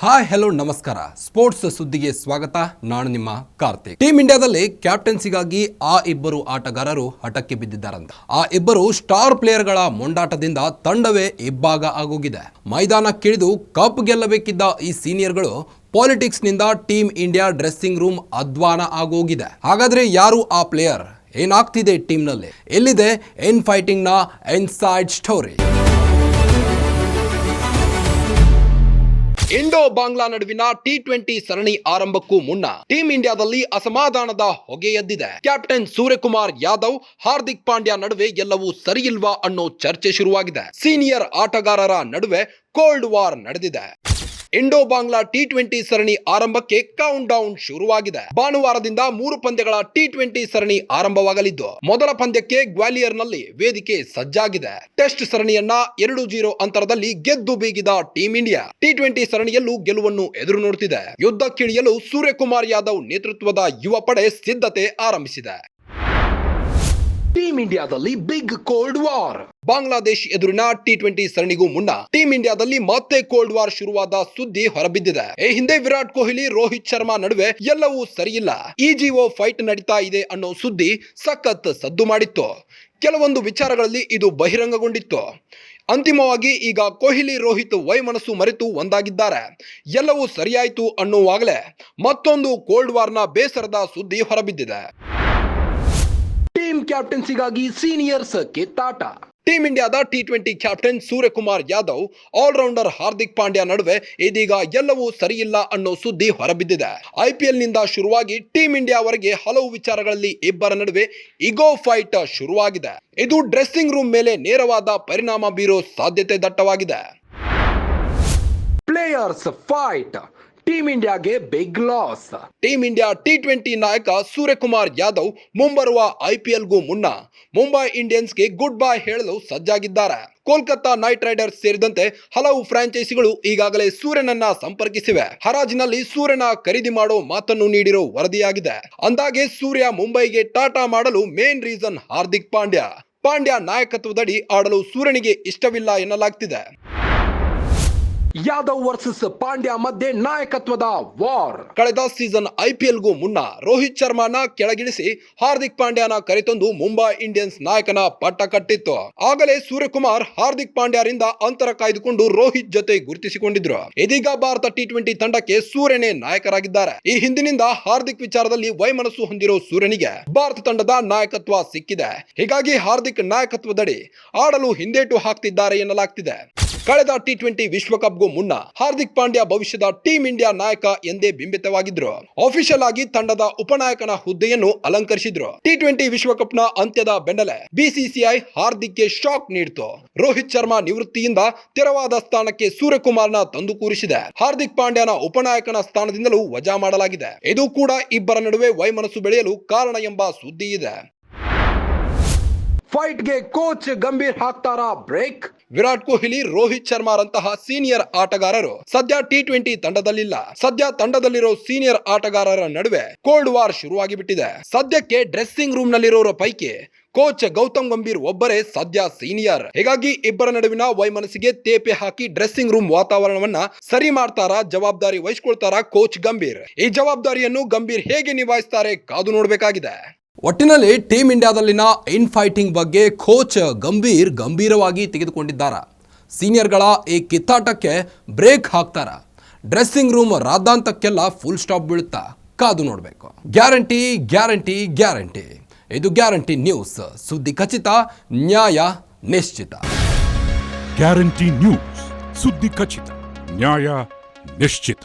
Hi, hello, ನಮಸ್ಕಾರ. Sports ಸುದ್ದಿಗೆ ಸ್ವಾಗತ. ನಾನು ನಿಮ್ಮ ಕಾರ್ತಿಕ್. ಟೀಮ್ ಇಂಡಿಯಾದಲ್ಲಿ ಕ್ಯಾಪ್ಟನ್ಸಿಗಾಗಿ ಆ ಇಬ್ಬರು ಆಟಗಾರರು ಹಠಕ್ಕೆ ಬಿದ್ದಿದ್ದಾರಂತ. ಆ ಇಬ್ಬರು ಸ್ಟಾರ್ ಪ್ಲೇಯರ್ಗಳ ಮೊಂಡಾಟದಿಂದ ತಂಡವೇ ಇಬ್ಬಾಗ ಆಗೋಗಿದೆ. ಮೈದಾನಕ್ಕಿಳಿದು ಕಪ್ ಗೆಲ್ಲಬೇಕಿದ್ದ ಈ ಸೀನಿಯರ್ಗಳು ಪಾಲಿಟಿಕ್ಸ್ನಿಂದ ಟೀಮ್ ಇಂಡಿಯಾ ಡ್ರೆಸ್ಸಿಂಗ್ ರೂಮ್ ಅಧ್ವಾನ ಆಗೋಗಿದೆ. ಹಾಗಾದ್ರೆ ಯಾರು ಆ ಪ್ಲೇಯರ್? ಏನಾಗ್ತಿದೆ ಟೀಮ್ನಲ್ಲಿ ಎಲ್ಲಿದೆ ಎನ್ ಫೈಟಿಂಗ್ನ ಇನ್ಸೈಡ್ ಸ್ಟೋರಿ? ಇಂಡೋ ಬಾಂಗ್ಲಾ ನಡುವಿನ ಟಿ ಟ್ವೆಂಟಿ ಸರಣಿ ಆರಂಭಕ್ಕೂ ಮುನ್ನ ಟೀಂ ಇಂಡಿಯಾದಲ್ಲಿ ಅಸಮಾಧಾನದ ಹೊಗೆ ಎದ್ದಿದೆ. ಕ್ಯಾಪ್ಟನ್ ಸೂರ್ಯಕುಮಾರ್ ಯಾದವ್, ಹಾರ್ದಿಕ್ ಪಾಂಡ್ಯ ನಡುವೆ ಎಲ್ಲವೂ ಸರಿಯಿಲ್ವಾ ಅನ್ನೋ ಚರ್ಚೆ ಶುರುವಾಗಿದೆ. ಸೀನಿಯರ್ ಆಟಗಾರರ ನಡುವೆ ಕೋಲ್ಡ್ ವಾರ್ ನಡೆದಿದೆ. ಇಂಡೋ ಬಾಂಗ್ಲಾ ಟಿ ಟ್ವೆಂಟಿ ಸರಣಿ ಆರಂಭಕ್ಕೆ ಕೌಂಟ್ ಡೌನ್ ಶುರುವಾಗಿದೆ. ಭಾನುವಾರದಿಂದ ಮೂರು ಪಂದ್ಯಗಳ ಟಿ ಟ್ವೆಂಟಿ ಸರಣಿ ಆರಂಭವಾಗಲಿದ್ದು, ಮೊದಲ ಪಂದ್ಯಕ್ಕೆ ಗ್ವಾಲಿಯರ್ನಲ್ಲಿ ವೇದಿಕೆ ಸಜ್ಜಾಗಿದೆ. ಟೆಸ್ಟ್ ಸರಣಿಯನ್ನ ಎರಡು ಜೀರೋ ಅಂತರದಲ್ಲಿ ಗೆದ್ದು ಬೀಗಿದ ಟೀಂ ಇಂಡಿಯಾ ಟಿ ಟ್ವೆಂಟಿ ಸರಣಿಯಲ್ಲೂ ಗೆಲುವನ್ನು ಎದುರು ನೋಡುತ್ತಿದೆ ಯುದ್ಧಕ್ಕಿಳಿಯಲು ಸೂರ್ಯಕುಮಾರ್ ಯಾದವ್ ನೇತೃತ್ವದ ಯುವ ಪಡೆ ಸಿದ್ಧತೆ ಆರಂಭಿಸಿದೆ. ಟೀಂ ಇಂಡಿಯಾದಲ್ಲಿ ಬಿಗ್ ಕೋಲ್ಡ್ ವಾರ್ ಬಾಂಗ್ಲಾದೇಶ್ ಎದುರಿನ ಟಿ ಟ್ವೆಂಟಿ ಸರಣಿಗೂ ಮುನ್ನ ಟೀಂ ಇಂಡಿಯಾದಲ್ಲಿ ಮತ್ತೆ ಕೋಲ್ಡ್ ವಾರ್ ಶುರುವಾದ ಸುದ್ದಿ ಹೊರಬಿದ್ದಿದೆ. ಈ ಹಿಂದೆ ವಿರಾಟ್ ಕೊಹ್ಲಿ, ರೋಹಿತ್ ಶರ್ಮಾ ನಡುವೆ ಎಲ್ಲವೂ ಸರಿಯಿಲ್ಲ. ಇಜಿಒ ಫೈಟ್ ನಡೀತಾ ಇದೆ ಅನ್ನೋ ಸುದ್ದಿ ಸಖತ್ ಸದ್ದು ಮಾಡಿತ್ತು. ಕೆಲವೊಂದು ವಿಚಾರಗಳಲ್ಲಿ ಇದು ಬಹಿರಂಗಗೊಂಡಿತ್ತು. ಅಂತಿಮವಾಗಿ ಈಗ ಕೊಹ್ಲಿ, ರೋಹಿತ್ ವೈಮನಸ್ಸು ಮರೆತು ಒಂದಾಗಿದ್ದಾರೆ. ಎಲ್ಲವೂ ಸರಿಯಾಯಿತು ಅನ್ನುವಾಗಲೇ ಮತ್ತೊಂದು ಕೋಲ್ಡ್ ವಾರ್ನ ಬೇಸರದ ಸುದ್ದಿ ಹೊರಬಿದ್ದಿದೆ. ಕ್ಯಾಪ್ಟನ್ಸಿಗಾಗಿ ಸೀನಿಯರ್ಸ್ ತಾಟ ಟೀಮ್ ಇಂಡಿಯಾದ T twenty captain Suryakumar Yadav all rounder Hardik Pandya ನಡುವೆ ಇದೀಗ ಎಲ್ಲವೂ ಸರಿಯಿಲ್ಲ ಅನ್ನೋ ಸುದ್ದಿ ಹೊರಬಿದ್ದಿದೆ. ಐಪಿಎಲ್ನಿಂದ ಶುರುವಾಗಿ ಟೀಮ್ ಇಂಡಿಯಾವರೆಗೆ ಹಲವು ವಿಚಾರಗಳಲ್ಲಿ ಇಬ್ಬರ ನಡುವೆ ಇಗೋ ಫೈಟ್ ಶುರುವಾಗಿದೆ. ಇದು ಡ್ರೆಸ್ಸಿಂಗ್ ರೂಮ್ ಮೇಲೆ ನೇರವಾದ ಪರಿಣಾಮ ಬೀರೋ ಸಾಧ್ಯತೆ ದಟ್ಟವಾಗಿದೆ. ಪ್ಲೇಯರ್ಸ್ ಫೈಟ್ ಟೀಮ್ ಇಂಡಿಯಾಗೆ big loss team India T twenty ನಾಯಕ ಸೂರ್ಯಕುಮಾರ್ ಯಾದವ್ ಮುಂಬರುವ ಐಪಿಎಲ್ಗೂ ಮುನ್ನ ಮುಂಬೈ ಇಂಡಿಯನ್ಸ್ಗೆ ಗುಡ್ ಬೈ ಹೇಳಲು ಸಜ್ಜಾಗಿದ್ದಾರೆ. ಕೋಲ್ಕತ್ತಾ ನೈಟ್ ರೈಡರ್ಸ್ ಸೇರಿದಂತೆ ಹಲವು ಫ್ರಾಂಚೈಸಿಗಳು ಈಗಾಗಲೇ ಸೂರ್ಯನನ್ನ ಸಂಪರ್ಕಿಸಿವೆ. ಹರಾಜಿನಲ್ಲಿ ಸೂರ್ಯನ ಖರೀದಿ ಮಾಡೋ ಮಾತನ್ನು ನೀಡಿರೋ ವರದಿಯಾಗಿದೆ. ಅಂದಾಗೆ ಸೂರ್ಯ ಮುಂಬೈಗೆ ಟಾಟಾ ಮಾಡಲು ಮೇನ್ ರೀಸನ್ ಹಾರ್ದಿಕ್ ಪಾಂಡ್ಯ. ಪಾಂಡ್ಯ ನಾಯಕತ್ವದಡಿ ಆಡಲು ಸೂರ್ಯನಿಗೆ ಇಷ್ಟವಿಲ್ಲ ಎನ್ನಲಾಗ್ತಿದೆ. ಯಾದವ್ ವರ್ಸಸ್ ಪಾಂಡ್ಯ ಮಧ್ಯೆ ನಾಯಕತ್ವದ ವಾರ್. ಕಳೆದ ಸೀಸನ್ ಐಪಿಎಲ್ಗೂ ಮುನ್ನ ರೋಹಿತ್ ಶರ್ಮಾನ ಕೆಳಗಿಳಿಸಿ ಹಾರ್ದಿಕ್ ಪಾಂಡ್ಯನ ಕರೆತಂದು ಮುಂಬೈ ಇಂಡಿಯನ್ಸ್ ನಾಯಕನ ಪಟ್ಟ ಕಟ್ಟಿತ್ತು. ಆಗಲೇ ಸೂರ್ಯಕುಮಾರ್ ಹಾರ್ದಿಕ್ ಪಾಂಡ್ಯರಿಂದ ಅಂತರ ಕಾಯ್ದುಕೊಂಡು ರೋಹಿತ್ ಜೊತೆ ಗುರುತಿಸಿಕೊಂಡಿದ್ರು. ಇದೀಗ ಭಾರತ ಟಿ ಟ್ವೆಂಟಿ ತಂಡಕ್ಕೆ ಸೂರ್ಯನೇ ನಾಯಕರಾಗಿದ್ದಾರೆ. ಈ ಹಿಂದಿನಿಂದ ಹಾರ್ದಿಕ್ ವಿಚಾರದಲ್ಲಿ ವೈಮನಸ್ಸು ಹೊಂದಿರೋ ಸೂರ್ಯನಿಗೆ ಭಾರತ ತಂಡದ ನಾಯಕತ್ವ ಸಿಕ್ಕಿದೆ. ಹೀಗಾಗಿ ಹಾರ್ದಿಕ್ ನಾಯಕತ್ವದಡಿ ಆಡಲು ಹಿಂದೇಟು ಹಾಕ್ತಿದ್ದಾರೆ ಎನ್ನಲಾಗ್ತಿದೆ. ಕಳೆದ ಟಿ ಟ್ವೆಂಟಿ ವಿಶ್ವಕಪ್ಗೂ ಮುನ್ನ ಹಾರ್ದಿಕ್ ಪಾಂಡ್ಯ ಭವಿಷ್ಯದ ಟೀಂ ಇಂಡಿಯಾ ನಾಯಕ ಎಂದೇ ಬಿಂಬಿತವಾಗಿದ್ರು. ಅಫಿಷಿಯಲ್ ಆಗಿ ತಂಡದ ಉಪನಾಯಕನ ಹುದ್ದೆಯನ್ನು ಅಲಂಕರಿಸಿದ್ರು. ಟಿ ಟ್ವೆಂಟಿ ವಿಶ್ವಕಪ್ನ ಅಂತ್ಯದ ಬೆನ್ನಲೆ ಬಿಸಿಸಿಐ ಹಾರ್ದಿಕ್ಗೆ ಶಾಕ್ ನೀಡಿತು. ರೋಹಿತ್ ಶರ್ಮಾ ನಿವೃತ್ತಿಯಿಂದ ತೆರವಾದ ಸ್ಥಾನಕ್ಕೆ ಸೂರ್ಯಕುಮಾರ್ನ ತಂದು ಕೂರಿಸಿದೆ. ಹಾರ್ದಿಕ್ ಪಾಂಡ್ಯನ ಉಪನಾಯಕನ ಸ್ಥಾನದಿಂದಲೂ ವಜಾ ಮಾಡಲಾಗಿದೆ. ಇದು ಕೂಡ ಇಬ್ಬರ ನಡುವೆ ವೈಮನಸ್ಸು ಬೆಳೆಯಲು ಕಾರಣ ಎಂಬ ಸುದ್ದಿ ಇದೆ. ಫೈಟ್ಗೆ ಕೋಚ್ ಗಂಭೀರ್ ಹಾಕ್ತಾರಾ ಬ್ರೇಕ್? ವಿರಾಟ್ ಕೊಹ್ಲಿ, ರೋಹಿತ್ ಶರ್ಮಾರಂತಹ ಸೀನಿಯರ್ ಆಟಗಾರರು ಸದ್ಯ ಟಿ ಟ್ವೆಂಟಿ ತಂಡದಲ್ಲಿಲ್ಲ. ಸದ್ಯ ತಂಡದಲ್ಲಿರೋ ಸೀನಿಯರ್ ಆಟಗಾರರ ನಡುವೆ ಕೋಲ್ಡ್ ವಾರ್ ಶುರುವಾಗಿ ಬಿಟ್ಟಿದೆ ಸದ್ಯಕ್ಕೆ ಡ್ರೆಸ್ಸಿಂಗ್ ರೂಮ್ ನಲ್ಲಿರೋರ ಪೈಕಿ ಕೋಚ್ ಗೌತಮ್ ಗಂಭೀರ್ ಒಬ್ಬರೇ ಸದ್ಯ ಸೀನಿಯರ್. ಹೀಗಾಗಿ ಇಬ್ಬರ ನಡುವಿನ ವೈಮನಸ್ಸಿಗೆ ತೇಪೆ ಹಾಕಿ ಡ್ರೆಸ್ಸಿಂಗ್ ರೂಮ್ ವಾತಾವರಣವನ್ನ ಸರಿ ಮಾಡ್ತಾರ, ಜವಾಬ್ದಾರಿ ವಹಿಸ್ಕೊಳ್ತಾರಾ ಕೋಚ್ ಗಂಭೀರ್? ಈ ಜವಾಬ್ದಾರಿಯನ್ನು ಗಂಭೀರ್ ಹೇಗೆ ನಿಭಾಯಿಸ್ತಾರೆ ಕಾದು ನೋಡಬೇಕಾಗಿದೆ. ಒಟ್ಟಿನಲ್ಲಿ ಟೀಮ್ ಇಂಡಿಯಾದಲ್ಲಿನ ಇನ್ ಫೈಟಿಂಗ್ ಬಗ್ಗೆ ಕೋಚ್ ಗಂಭೀರ್ ಗಂಭೀರವಾಗಿ ತೆಗೆದುಕೊಂಡಿದ್ದಾರೆ. ಸೀನಿಯರ್ಗಳ ಈ ಕಿತ್ತಾಟಕ್ಕೆ ಬ್ರೇಕ್ ಹಾಕ್ತಾರ. ಡ್ರೆಸ್ಸಿಂಗ್ ರೂಮ್ ರಾದಾಂತಕ್ಕೆಲ್ಲ ಫುಲ್ ಸ್ಟಾಪ್ ಬೀಳುತ್ತಾ? ಕಾದು ನೋಡಬೇಕು. Guarantee guarantee guarantee. ಇದು ಗ್ಯಾರಂಟಿ ನ್ಯೂಸ್. ಸುದ್ದಿ ಖಚಿತ, ನ್ಯಾಯ ನಿಶ್ಚಿತ. Guarantee news. ಸುದ್ದಿ ಖಚಿತ, ನ್ಯಾಯ ನಿಶ್ಚಿತ.